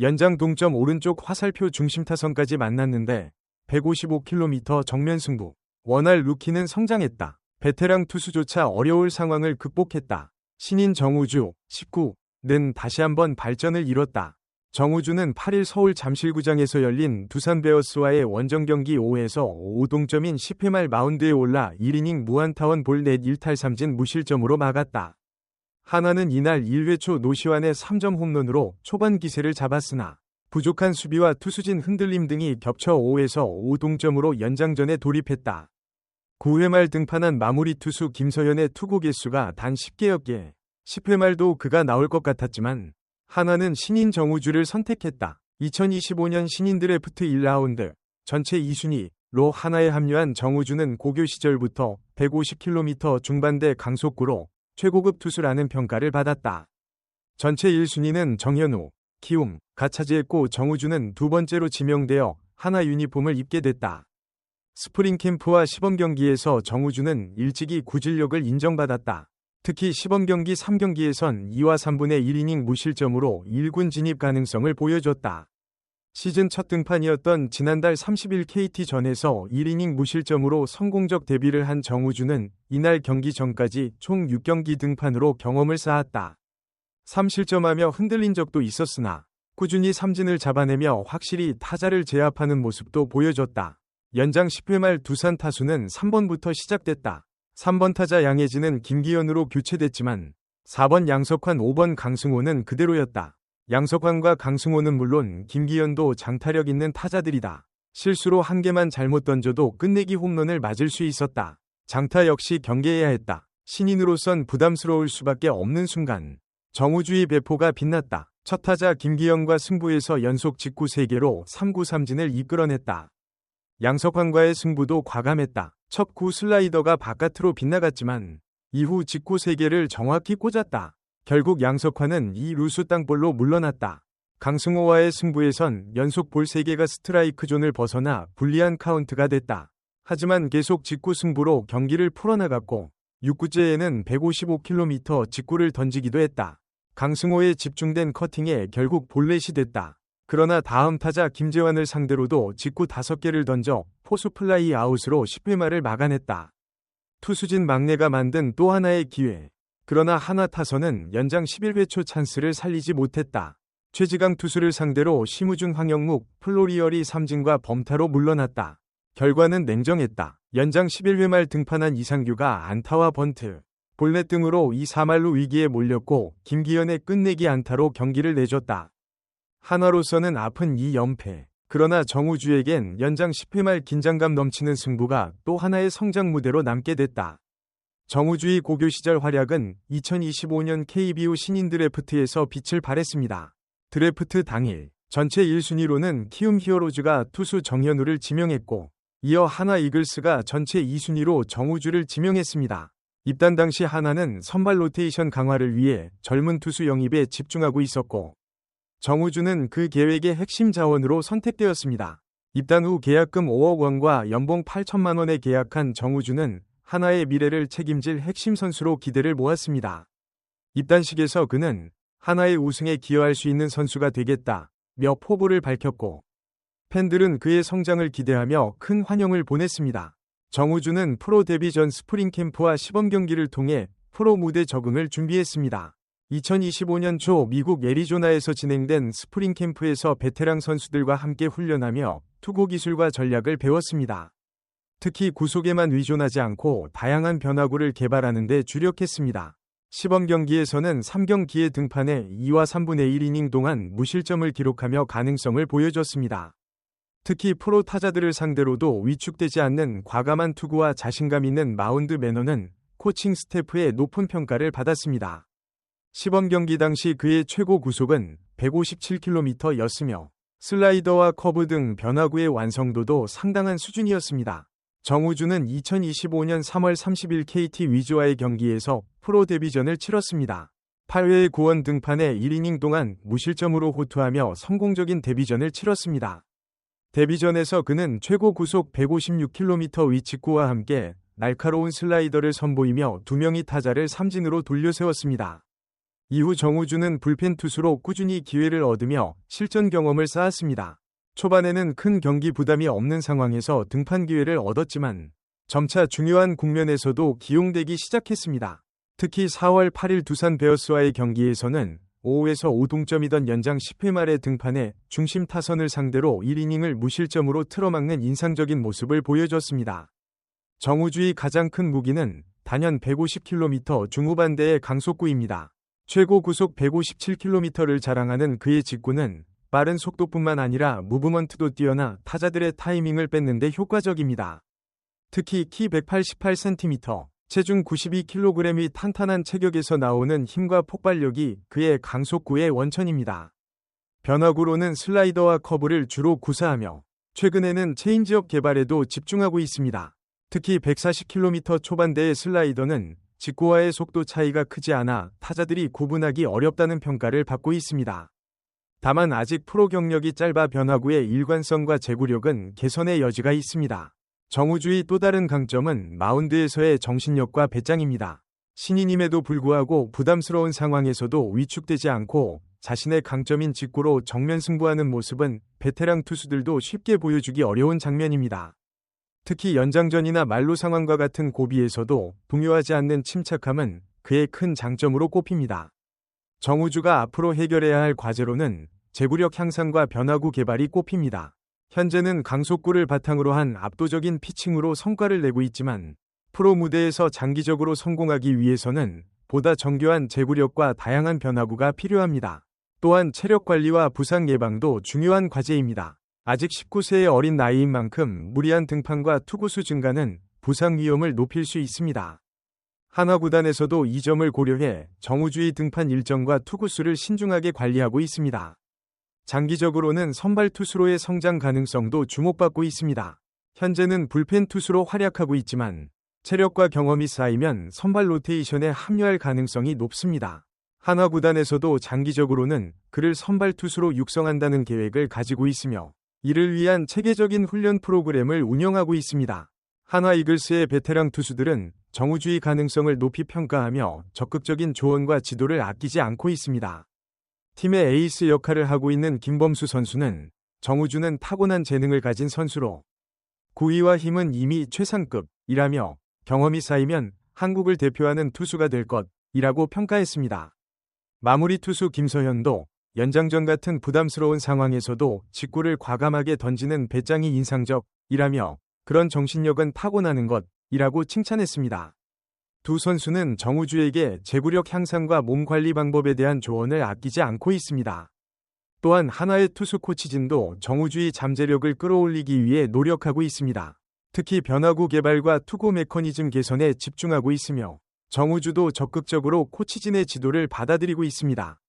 연장 동점 오른쪽 화살표 중심 타선까지 만났는데 155km 정면 승부. 원활 루키는 성장했다. 베테랑 투수조차 어려울 상황을 극복했다. 신인 정우주 19는 다시 한번 발전을 이뤘다. 정우주는 8일 서울 잠실구장에서 열린 두산 베어스와의 원정 경기 5에서 5동점인 10회 말 마운드에 올라 1이닝 무안타원 볼넷 1탈 3진 무실점으로 막았다. 하나는 이날 1회 초 노시환의 3점 홈런으로 초반 기세를 잡았으나 부족한 수비와 투수진 흔들림 등이 겹쳐 5에서 5동점으로 연장전에 돌입했다. 9회 말 등판한 마무리 투수 김서현의 투구 개수가 단 10개였기에 10회 말도 그가 나올 것 같았지만 하나는 신인 정우주를 선택했다. 2025년 신인 드래프트 1라운드 전체 2순위로 하나에 합류한 정우주는 고교 시절부터 150km 중반대 강속구로 최고급 투수라는 평가를 받았다. 전체 1순위는 정현우, 키움가 차지했고 정우주는 두 번째로 지명되어 하나 유니폼을 입게 됐다. 스프링 캠프와 시범 경기에서 정우주는 일찍이 구질력을 인정받았다. 특히 시범 경기 3경기에선 2와 3분의 1이닝 무실점으로 1군 진입 가능성을 보여줬다. 시즌 첫 등판이었던 지난달 30일 KT전에서 1이닝 무실점으로 성공적 데뷔를 한 정우주는 이날 경기 전까지 총 6경기 등판으로 경험을 쌓았다. 3실점하며 흔들린 적도 있었으나 꾸준히 삼진을 잡아내며 확실히 타자를 제압하는 모습도 보여줬다. 연장 10회 말 두산 타수는 3번부터 시작됐다. 3번 타자 양혜진은 김기현으로 교체됐지만 4번 양석환 5번 강승호는 그대로였다. 양석환과 강승호는 물론 김기현도 장타력 있는 타자들이다. 실수로 한 개만 잘못 던져도 끝내기 홈런을 맞을 수 있었다. 장타 역시 경계해야 했다. 신인으로선 부담스러울 수밖에 없는 순간 정우주의 배포가 빛났다. 첫 타자 김기현과 승부에서 연속 직구 3개로 3구 삼진을 이끌어냈다. 양석환과의 승부도 과감했다. 첫 구 슬라이더가 바깥으로 빗나갔지만 이후 직구 3개를 정확히 꽂았다. 결국 양석환은 이 루스 땅볼로 물러났다. 강승호와의 승부에선 연속 볼 3개가 스트라이크 존을 벗어나 불리한 카운트가 됐다. 하지만 계속 직구 승부로 경기를 풀어나갔고 6구째에는 155km 직구를 던지기도 했다. 강승호의 집중된 커팅에 결국 볼넷이 됐다. 그러나 다음 타자 김재환을 상대로도 직구 5개를 던져 포수 플라이 아웃으로 10회 말을 막아냈다. 투수진 막내가 만든 또 하나의 기회. 그러나 하나 타선은 연장 11회 초 찬스를 살리지 못했다. 최지강 투수를 상대로 심우준 황영묵, 플로리얼이 삼진과 범타로 물러났다. 결과는 냉정했다. 연장 11회 말 등판한 이상규가 안타와 번트, 볼넷 등으로 2, 3할로 위기에 몰렸고 김기현의 끝내기 안타로 경기를 내줬다. 하나로서는 아픈 이 연패. 그러나 정우주에겐 연장 10회 말 긴장감 넘치는 승부가 또 하나의 성장 무대로 남게 됐다. 정우주의 고교 시절 활약은 2025년 KBO 신인 드래프트에서 빛을 발했습니다. 드래프트 당일 전체 1순위로는 키움 히어로즈가 투수 정현우를 지명했고 이어 하나 이글스가 전체 2순위로 정우주를 지명했습니다. 입단 당시 하나는 선발 로테이션 강화를 위해 젊은 투수 영입에 집중하고 있었고 정우주는 그 계획의 핵심 자원으로 선택되었습니다. 입단 후 계약금 5억 원과 연봉 8천만 원에 계약한 정우주는 하나의 미래를 책임질 핵심 선수로 기대를 모았습니다. 입단식에서 그는 하나의 우승에 기여할 수 있는 선수가 되겠다 며 포부를 밝혔고 팬들은 그의 성장을 기대하며 큰 환영을 보냈습니다. 정우주는 프로 데뷔 전 스프링 캠프와 시범 경기를 통해 프로 무대 적응을 준비했습니다. 2025년 초 미국 애리조나에서 진행된 스프링 캠프에서 베테랑 선수들과 함께 훈련하며 투구 기술과 전략을 배웠습니다. 특히 구속에만 의존하지 않고 다양한 변화구를 개발하는 데 주력했습니다. 시범 경기에서는 3경기에 등판해 2와 3분의 1이닝 동안 무실점을 기록하며 가능성을 보여줬습니다. 특히 프로 타자들을 상대로도 위축되지 않는 과감한 투구와 자신감 있는 마운드 매너는 코칭 스태프의 높은 평가를 받았습니다. 시범 경기 당시 그의 최고 구속은 157km였으며 슬라이더와 커브 등 변화구의 완성도도 상당한 수준이었습니다. 정우주는 2025년 3월 30일 KT 위즈와의 경기에서 프로 데뷔전을 치렀습니다. 8회의 구원 등판에 1이닝 동안 무실점으로 호투하며 성공적인 데뷔전을 치렀습니다. 데뷔전에서 그는 최고 구속 156km 위치구와 함께 날카로운 슬라이더를 선보이며 두 명의 타자를 삼진으로 돌려세웠습니다. 이후 정우주는 불펜 투수로 꾸준히 기회를 얻으며 실전 경험을 쌓았습니다. 초반에는 큰 경기 부담이 없는 상황에서 등판 기회를 얻었지만 점차 중요한 국면에서도 기용되기 시작했습니다. 특히 4월 8일 두산 베어스와의 경기에서는 5에서 5동점이던 연장 10회 말에 등판해 중심 타선을 상대로 1이닝을 무실점으로 틀어막는 인상적인 모습을 보여줬습니다. 정우주의 가장 큰 무기는 단연 150km 중후반대의 강속구입니다. 최고 구속 157km를 자랑하는 그의 직구는 빠른 속도뿐만 아니라 무브먼트도 뛰어나 타자들의 타이밍을 뺏는데 효과적입니다. 특히 키 188cm, 체중 92kg이 탄탄한 체격에서 나오는 힘과 폭발력이 그의 강속구의 원천입니다. 변화구로는 슬라이더와 커브를 주로 구사하며 최근에는 체인지업 개발에도 집중하고 있습니다. 특히 140km 초반대의 슬라이더는 직구와의 속도 차이가 크지 않아 타자들이 구분하기 어렵다는 평가를 받고 있습니다. 다만 아직 프로 경력이 짧아 변화구의 일관성과 제구력은 개선의 여지가 있습니다. 정우주의 또 다른 강점은 마운드에서의 정신력과 배짱입니다. 신인임에도 불구하고 부담스러운 상황에서도 위축되지 않고 자신의 강점인 직구로 정면 승부하는 모습은 베테랑 투수들도 쉽게 보여주기 어려운 장면입니다. 특히 연장전이나 말로 상황과 같은 고비에서도 동요하지 않는 침착함은 그의 큰 장점으로 꼽힙니다. 정우주가 앞으로 해결해야 할 과제로는 제구력 향상과 변화구 개발이 꼽힙니다. 현재는 강속구를 바탕으로 한 압도적인 피칭으로 성과를 내고 있지만 프로 무대에서 장기적으로 성공하기 위해서는 보다 정교한 제구력과 다양한 변화구가 필요합니다. 또한 체력 관리와 부상 예방도 중요한 과제입니다. 아직 19세의 어린 나이인 만큼 무리한 등판과 투구수 증가는 부상 위험을 높일 수 있습니다. 한화 구단에서도 이 점을 고려해 정우주의 등판 일정과 투구수를 신중하게 관리하고 있습니다. 장기적으로는 선발 투수로의 성장 가능성도 주목받고 있습니다. 현재는 불펜 투수로 활약하고 있지만 체력과 경험이 쌓이면 선발 로테이션에 합류할 가능성이 높습니다. 한화 구단에서도 장기적으로는 그를 선발 투수로 육성한다는 계획을 가지고 있으며 이를 위한 체계적인 훈련 프로그램을 운영하고 있습니다. 한화 이글스의 베테랑 투수들은 정우주의 가능성을 높이 평가하며 적극적인 조언과 지도를 아끼지 않고 있습니다. 팀의 에이스 역할을 하고 있는 김범수 선수는 정우주는 타고난 재능을 가진 선수로 구위와 힘은 이미 최상급이라며 경험이 쌓이면 한국을 대표하는 투수가 될 것이라고 평가했습니다. 마무리 투수 김서현도 연장전 같은 부담스러운 상황에서도 직구를 과감하게 던지는 배짱이 인상적이라며 그런 정신력은 타고나는 것이라고 칭찬했습니다. 두 선수는 정우주에게 제구력 향상과 몸 관리 방법에 대한 조언을 아끼지 않고 있습니다. 또한 하나의 투수 코치진도 정우주의 잠재력을 끌어올리기 위해 노력하고 있습니다. 특히 변화구 개발과 투구 메커니즘 개선에 집중하고 있으며 정우주도 적극적으로 코치진의 지도를 받아들이고 있습니다.